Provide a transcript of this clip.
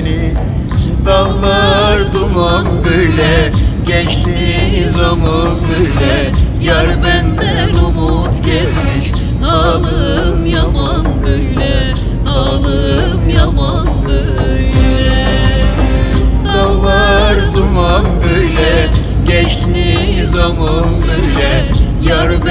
beni. Dallar duman böyle Geçti zaman böyle. Yar benden umut kesmiş Halım yaman böyle Halım yaman böyle. Dallar duman böyle Geçti zaman böyle. Yar